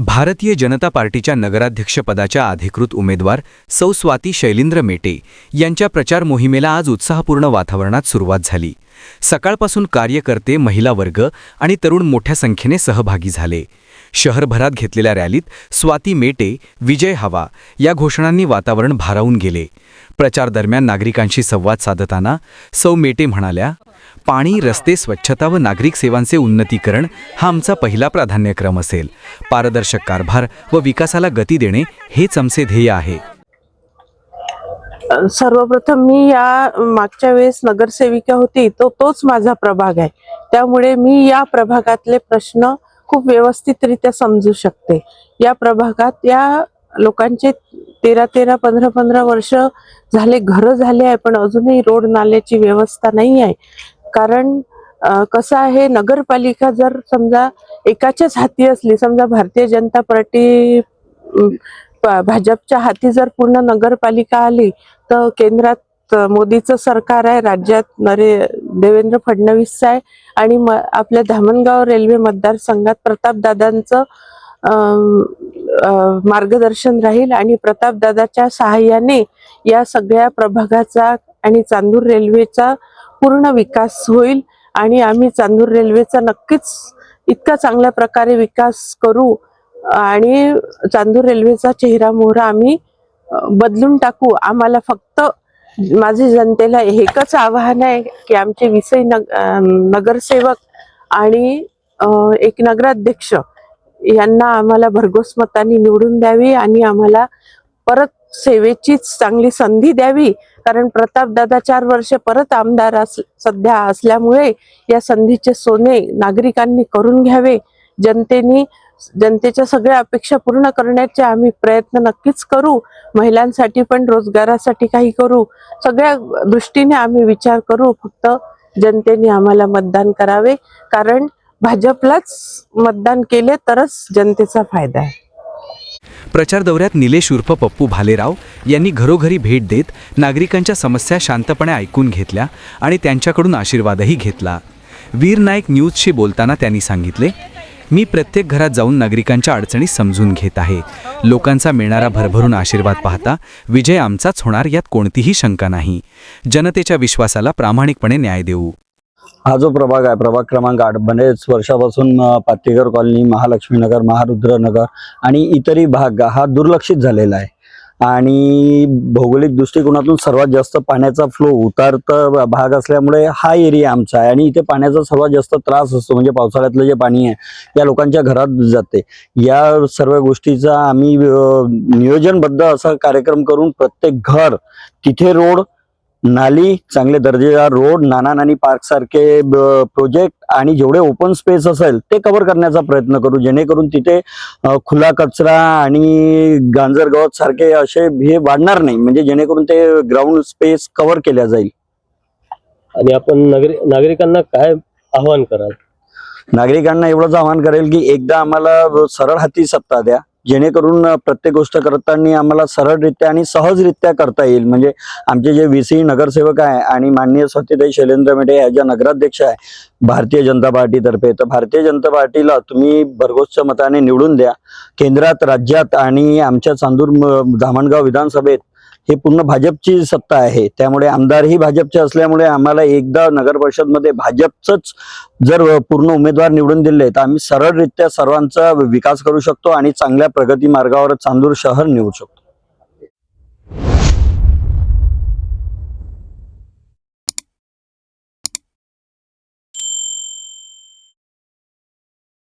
भारतीय जनता पार्टीच्या नगराध्यक्षपदाच्या अधिकृत उमेदवार सौ स्वाती शैलेंद्र मेटे यांच्या प्रचार मोहिमेला आज उत्साहपूर्ण वातावरणात सुरुवात झाली. सकाळपासून कार्यकर्ते महिला वर्ग आणि तरुण मोठ्या संख्येने सहभागी झाले. शहरभरात घेतलेल्या रॅलीत स्वाती मेटे विजय हवा या घोषणांनी वातावरण भारावून गेले. प्रचार दरम्यान नागरिकांशी संवाद साधताना सौ मेटे म्हणाल्या पाणी रस्ते स्वच्छता व नागरिक सेवांचे उन्नतीकरण हा आमचा पहिला प्राधान्यक्रम असेल. पारदर्शक कारभार व विकासाला गती देणे हेच आमचे ध्येय आहे. सर्वप्रथम मी या मागच्या वेळेस नगरसेविका होती तो तोच माझा प्रभाग आहे. त्यामुळे मी या प्रभागातले प्रश्न खूप व्यवस्थितरित्या समजू शकते. या प्रभागात या लोकांचे तेरा तेरा पंधरा पंधरा वर्ष झाले घरं झाले आहे पण अजूनही रोड नाल्याची व्यवस्था नाही आहे. कारण कसं आहे नगरपालिका जर समजा एकाच्याच हाती असली समजा भारतीय जनता पार्टी भाजपच्या हाती जर पूर्ण नगरपालिका आली तर केंद्रात मोदीचं सरकार आहे राज्यात नरे देवेंद्र फडणवीस आहे आणि म आपल्या धामणगाव रेल्वे मतदारसंघात प्रतापदादांचं मार्गदर्शन राहील आणि प्रतापदादाच्या सहाय्याने या सगळ्या प्रभागाचा आणि चांदूर रेल्वेचा पूर्ण विकास होईल आणि आम्ही चांदूर रेल्वेचा नक्कीच इतका चांगल्या प्रकारे विकास करू आणि चांदूर रेल्वेचा चेहरा मोहरा आम्ही बदलून टाकू. आम्हाला फक्त माझे जनतेला एकच आवाहन आहे की आमचे विषय नग नगरसेवक आणि एक नगराध्यक्ष यांना आम्हाला भरघोस मतांनी निवडून द्यावी आणि आम्हाला परत सेवेचीच चांगली संधी द्यावी. कारण प्रतापदादा चार वर्ष परत आमदार अस सध्या असल्यामुळे या संधीचे सोने नागरिकांनी करून घ्यावे. जनतेनी जनतेच्या सगळ्या अपेक्षा पूर्ण करण्याचे आम्ही प्रयत्न नक्कीच करू. महिलांसाठी पण रोजगारासाठी काही करू. सगळ्या दृष्टीने आम्ही विचार करू. फक्त जनतेने आम्हाला मतदान करावे. कारण भाजपलाच मतदान केले तरच जनतेचा फायदा आहे. प्रचार दौऱ्यात निलेश उर्फ पप्पू भालेराव यांनी घरोघरी भेट देत नागरिकांच्या समस्या शांतपणे ऐकून घेतल्या आणि त्यांच्याकडून आशीर्वादही घेतला. वीर नाईक न्यूजशी बोलताना त्यांनी सांगितले मी प्रत्येक घरात जाऊन नागरिकांच्या अडचणी समजून घेत आहे. लोकांचा मिळणारा भरभरून आशीर्वाद पाहता विजय आमचाच होणार यात कोणतीही शंका नाही. जनतेच्या विश्वासाला प्रामाणिकपणे न्याय देऊ. हा जो प्रभाग आहे प्रभाग क्रमांक आठ बरेच वर्षापासून अ, पातेकर कॉलनी महालक्ष्मीनगर महारुद्रनगर आणि इतरही भाग हा दुर्लक्षित झालेला आहे. आणि भौगोलिक दृष्टिकोनातून सर्वात जास्त पाण्याचा फ्लो उतारता भाग असल्यामुळे हा एरिया आमचा आहे. आणि इथे पाण्याचा सर्वात जास्त त्रास असतो म्हणजे पावसाळ्यातलं जे पाणी आहे या लोकांच्या घरात जाते. या सर्व गोष्टीचा आम्ही नियोजनबद्ध असा कार्यक्रम करून प्रत्येक घर तिथे रोड नाली चांगले दर्जेदार रोड नाना नानी पार्क सारखे प्रोजेक्ट आणि जेवढे ओपन स्पेस असेल ते कव्हर करण्याचा प्रयत्न करू. जेणेकरून तिथे खुला कचरा आणि गांजर गवत सारखे असे हे वाढणार नाही. म्हणजे जेणेकरून ते ग्राउंड स्पेस कव्हर केल्या जाईल. आणि आपण नागरि नागरिकांना काय आव्हान कराल? नागरिकांना एवढंच आवाहन करेल की एकदा आम्हाला सरळ हाती सत्ता द्या. जेणेकरून प्रत्येक गोष्ट करताना आम्हाला सरळरित्या आणि सहजरित्या करता येईल. म्हणजे आमचे जे व्ही सी नगरसेवक आहे आणि माननीय स्वातीताई शैलेंद्र मेढे या ज्या नगराध्यक्ष आहे भारतीय जनता पार्टीतर्फे तर भारतीय जनता पार्टीला तुम्ही भरघोसच्या मताने निवडून द्या. केंद्रात राज्यात आणि आमच्या चांदूर धामणगाव विधानसभेत हे पूर्ण भाजपची सत्ता आहे. त्यामुळे आमदारही भाजपचे असल्यामुळे आम्हाला एकदा नगर परिषदमध्ये भाजपचंच जर पूर्ण उमेदवार निवडून दिले तर आम्ही सरळरित्या सर्वांचा विकास करू शकतो आणि चांगल्या प्रगती मार्गावर चांदूर शहर निवडू शकतो.